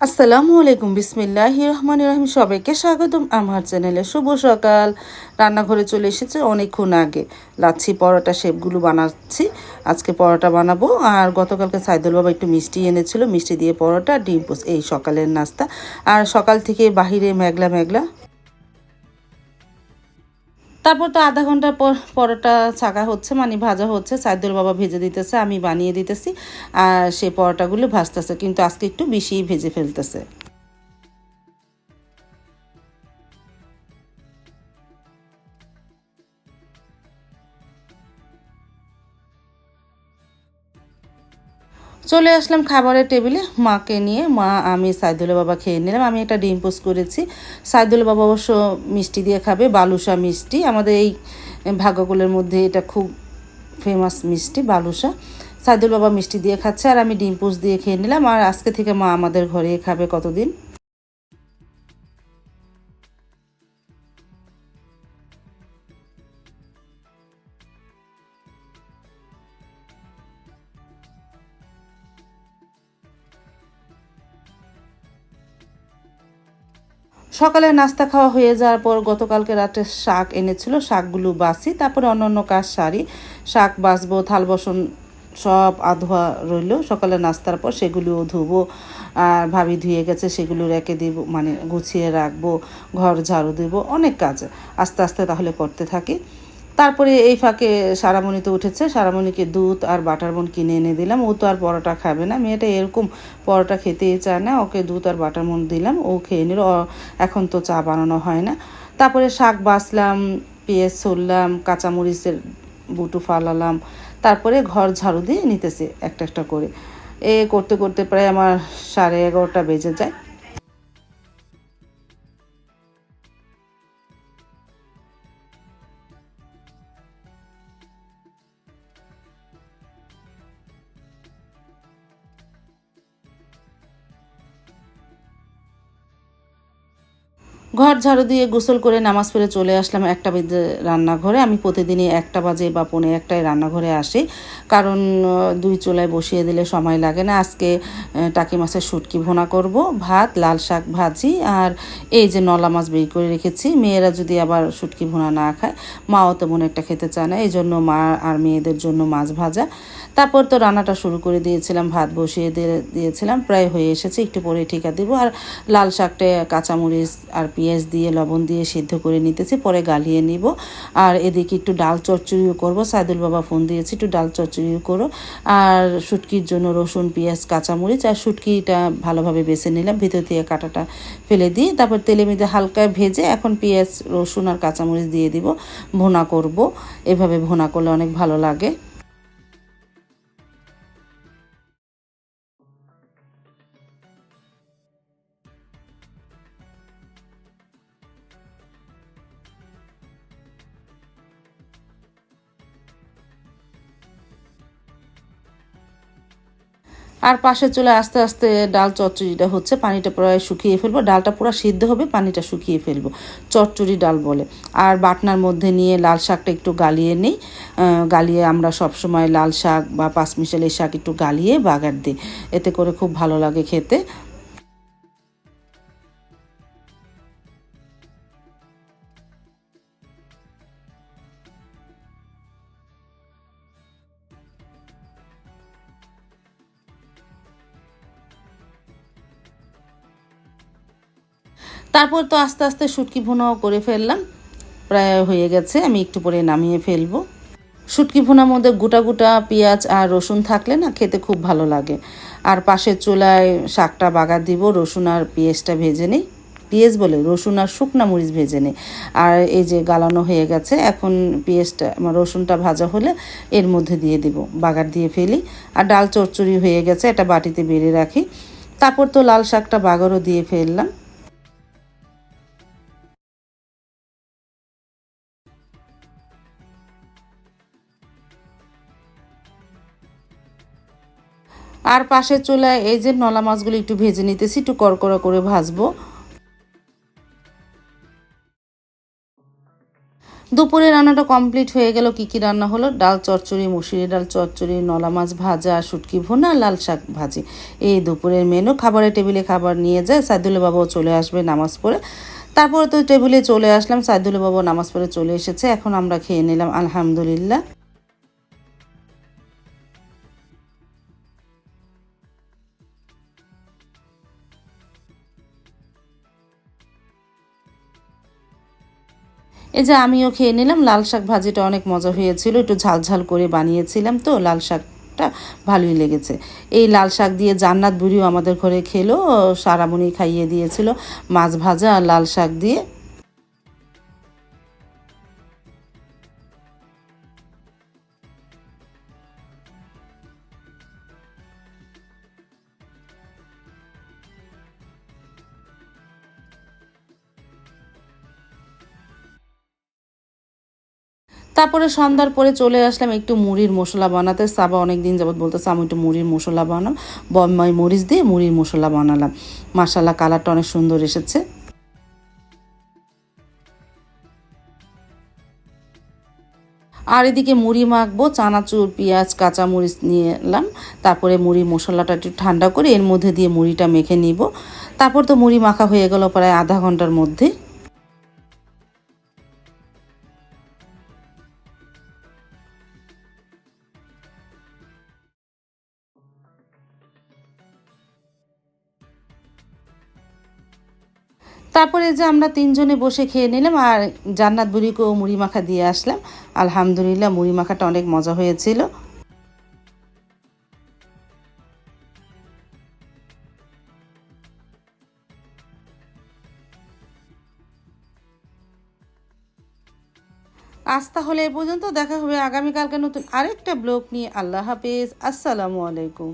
আসসালামু আলাইকুম, বিসমিল্লাহ রহমান রহিম। সবাইকে স্বাগতম আমার চ্যানেলে। শুভ সকাল। রান্নাঘরে চলে এসেছে অনেকক্ষণ আগে। লাচ্ছি পরোটা শেপগুলো বানাচ্ছি। আজকে পরোটা বানাবো। আর গতকালকে সাইদুল বাবা একটু মিষ্টি এনেছিল। মিষ্টি দিয়ে পরোটা, ডিম পোস এই সকালের নাস্তা। আর সকাল থেকে বাহিরে মেঘলা মেঘলা তারপর তো আধা ঘণ্টার পর পরোটা ছাকা হচ্ছে মানে ভাজা হচ্ছে, সাইদুল বাবা ভেজে দিতেছে, আমি বানিয়ে দিতেছি, আর সেই পরোটাগুলো ভাজতেছে, কিন্তু আজকে একটু বেশিই ভেজে ফেলতেছে। চলে আসলাম খাবারের টেবিলে। মাকে নিয়ে মা, আমি সাইদুল বাবা খেয়ে নিলাম। আমি একটা ডিম পোস্ট করেছি। সাইদুল বাবা অবশ্য মিষ্টি দিয়ে খাবে বালুসা মিষ্টি। আমাদের এই ভাগ্যকুলের মধ্যে এটা খুব ফেমাস মিষ্টি বালুসা সাইদুল বাবা মিষ্টি দিয়ে খাচ্ছে আর আমি ডিম পোস্ট দিয়ে খেয়ে নিলাম। আর আজকে থেকে মা আমাদের ঘরে খাবে কতদিন? সকালে নাস্তা খাওয়া হয়ে যাওয়ার পর গতকালকে রাতে শাক এনেছিল, শাকগুলো বাসি তারপরে অন্য অন্য কাজ সারি, শাক বাসবো থাল বসন সব আধোয়া রইল, সকালে নাস্তার পর সেগুলিও ধুবো, আর ভাবি ধুয়ে গেছে, সেগুলো রেখে দিব মানে গুছিয়ে রাখব, ঘর ঝাড়ু দেবো, অনেক কাজ আস্তে আস্তে তাহলে করতে থাকি। তারপরে এই ফাঁকে সারামণি তো উঠেছে। সারামণিকে দুধ আর বাটার বোন কিনে এনে দিলাম। ও তো আর পরোটা খাবে না। মেয়েটা এরকম পরোটা খেতেই চায় না। ওকে দুধ আর বাটার বোন দিলাম। ও খেয়ে নিল। এখন তো চা বানানো হয় না। তারপরে শাক বাছলাম পেঁয়াজ ছড়লাম কাঁচামরিচের বুটু ফালালাম। তারপরে ঘর ঝাড়ু দিয়ে নিতেছে একটা একটা করে। এ, করতে করতে প্রায় আমার সাড়ে এগারোটা বেজে যায়। ঘর ঝাড়ু দিয়ে গোসল করে নামাজ পড়ে চলে আসলাম একটা বেজে রান্নাঘরে। আমি প্রতিদিনই একটা বাজে বা পৌনে একটায় রান্নাঘরে আসি। কারণ দুই চুলায় বসিয়ে দিলে সময় লাগে না। আজকে টাকি মাছের শুটকি ভোনা করব, ভাত, লাল শাক ভাজি আর এই যে নলা মাছ বের করে রেখেছি। মেয়েরা যদি আবার শুটকি ভোনা না খায়, মাও তেমন একটা খেতে চায় না। এই জন্য মা আর মেয়েদের জন্য মাছ ভাজা। তারপর তো রান্নাটা শুরু করে দিয়েছিলাম, ভাত বসিয়ে দিয়ে দিয়েছিলাম। প্রায় হয়ে এসেছে, একটু পরে ঠিকা দিব। আর লাল শাকটা কাঁচামরিচ আর পেঁয়াজ দিয়ে, লবণ দিয়ে সিদ্ধ করে নিতেছি, পরে গালিয়ে নিব। আর এদিকে একটু ডাল চচ্চড়িও করব। সাইদুল বাবা ফোন দিয়েছি, একটু ডাল চচ্চড়িও করো। আর শুটকির জন্য রসুন, পেঁয়াজ, কাঁচামরিচ আর শুটকিটা ভালোভাবে বেছে নিলাম। ভিতর থেকে কাটাটা ফেলে দিয়ে তারপর তেলে মেঝে হালকা ভেজে এখন পেঁয়াজ, রসুন আর কাঁচামরিচ দিয়ে দিব। ভোনা করব। এভাবে ভোনা করলে অনেক ভালো লাগে। আর পাশে চলে আস্তে আস্তে ডাল চচ্চড়িটা হচ্ছে, পানিটা প্রায় শুকিয়ে ফেলব। ডালটা পুরো সিদ্ধ হবে, পানিটা শুকিয়ে ফেলব, চচ্চড়ি ডাল বলে। আর বাটনার মধ্যে নিয়ে লাল শাকটা একটু গালিয়ে নিই। গালিয়ে আমরা সব সময় লাল শাক বা পাঁচমিশালি শাক একটু গালিয়ে বাগার দিই। এতে করে খুব ভালো লাগে খেতে। তারপর তো আস্তে আস্তে শুটকি ভুনাও করে ফেললাম। প্রায় হয়ে গেছে, আমি একটু পরে নামিয়ে ফেলব। শুটকি ভুনার মধ্যে গোটা গোটা পেঁয়াজ আর রসুন থাকলে না খেতে খুব ভালো লাগে। আর পাশের চুলায় শাকটা বাগার দিব, রসুন আর পেঁয়াজটা ভেজে নিই। পেঁয়াজ বলে, রসুন আর শুকনা মরিচ ভেজে নিই। আর এই যে গালানো হয়ে গেছে, এখন পেঁয়াজটা রসুনটা ভাজা হলে এর মধ্যে দিয়ে দিব, বাগার দিয়ে ফেলি। আর ডাল চচ্চড়ি হয়ে গেছে, এটা বাটিতে বেড়ে রাখি। তারপর তো লাল শাকটা বাগারও দিয়ে ফেললাম। আর পাশের চুলায় এই যে নলা মাছগুলো একটু ভেজে নিতেছি, একটু কড়কড়া করে ভাজবো। দুপুরে রান্নাটা কমপ্লিট হয়ে গেল, কি কি রান্না হলো? ডাল চচ্চড়ি মুসুরি ডাল চচ্চড়ি, নলা মাছ ভাজা, শুটকি ভুনা, লাল শাক ভাজি। এই দুপুরের মেনু, খাবারের টেবিলে খাবার নিয়ে যায় সাইদুল্লা বাবাও চলে আসবে নামাজ পড়ে। তারপরে তো টেবিলে চলে আসলাম সাইদুল্লা বাবা নামাজ পড়ে চলে এসেছে, এখন আমরা খেয়ে নিলাম, আলহামদুলিল্লাহ। এই যে আমিও খেয়ে নিলাম, লাল শাক ভাজিটা অনেক মজা হয়েছিল, একটু ঝালঝাল ঝাল করে বানিয়েছিলাম তো, লাল শাকটা ভালোই লেগেছে। এই লাল শাক দিয়ে জান্নাত বুড়িও আমাদের ঘরে খেলো, সারামণি খাইয়ে দিয়েছিল মাছ ভাজা আর লাল শাক দিয়ে। তারপরে সন্ধ্যার পরে চলে আসলাম একটু মুড়ির মশলা বানাতে। সাবা অনেক দিন যাবত বলতেছে, আমি একটু মুড়ির মশলা বানাম। বম্বাই মরিচ দিয়ে মুড়ির মশলা বানালাম। মাসালা কালারটা অনেক সুন্দর এসেছে। আর এদিকে মুড়ি মাখবো, চানাচুর, পেঁয়াজ, কাঁচামরিচ নিয়ে এলাম তারপরে মুড়ি মশলাটা একটু ঠান্ডা করে এর মধ্যে দিয়ে মুড়িটা মেখে নিব। তারপর তো মুড়ি মাখা হয়ে গেল প্রায় আধা ঘণ্টার মধ্যে। তারপরে যে আমরা তিনজনে বসে খেয়ে নিলাম আর জান্নাত বুড়িকেও মুড়ি মাখা দিয়ে আসলাম। আলহামদুলিল্লাহ মুড়ি মাখাটা অনেক মজা হয়েছিল। আজ তাহলে এ পর্যন্ত দেখা হবে আগামীকালকে নতুন আরেকটা ব্লগ নিয়ে। আল্লাহ হাফেজ। আসসালামু আলাইকুম।